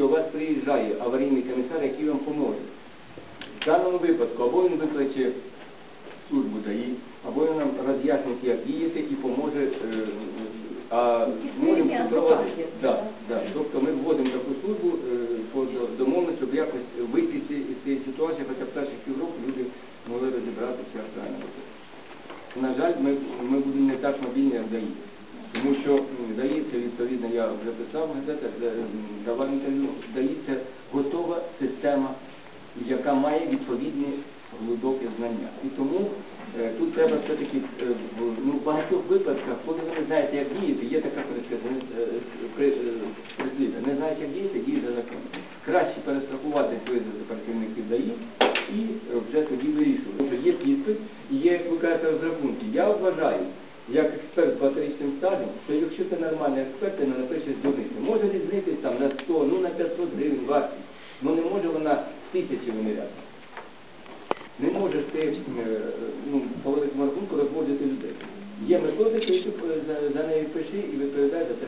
До вас приїжджає аварійний комісар, який вам поможе. В даному випадку або він викличе службу ДАІ, або він нам роз'яснить, як діяти і поможе, е, а можемо проводити. Да, да. Тобто ми вводимо таку службу е, по до- домовленості, щоб якось вийти з цієї- ситуації, хоча б перших півроку люди могли розібратися, правильно. На жаль, ми, ми будемо не так мобільні, як ДАІ. Тому що це відповідно, я вже писав е, давав інтерв'ю, це готова система, яка має відповідні глибокі знання. І тому е, тут треба все-таки е, ну, в багатьох випадках, коли ви не знаєте, як діяти, є така прислів'я, не знаєте, як діяти, діє за законом. Краще перестрахувати своїх працівників ДАІ і вже тоді вирішувати. Є підпис і є, як ви кажете, розрахунки. Я вважаю, як експерт з багаторічним стажем, що якщо це нормальний експерт, то не напишеш дурниці. Може різнитись там на 100, ну на 500 гривень вартість, ну не може вона тисячі виміряти. Не може ти е, ну, по великому рахунку розводити людей. Є методики, яку е, за, нею пиши і відповідає за те,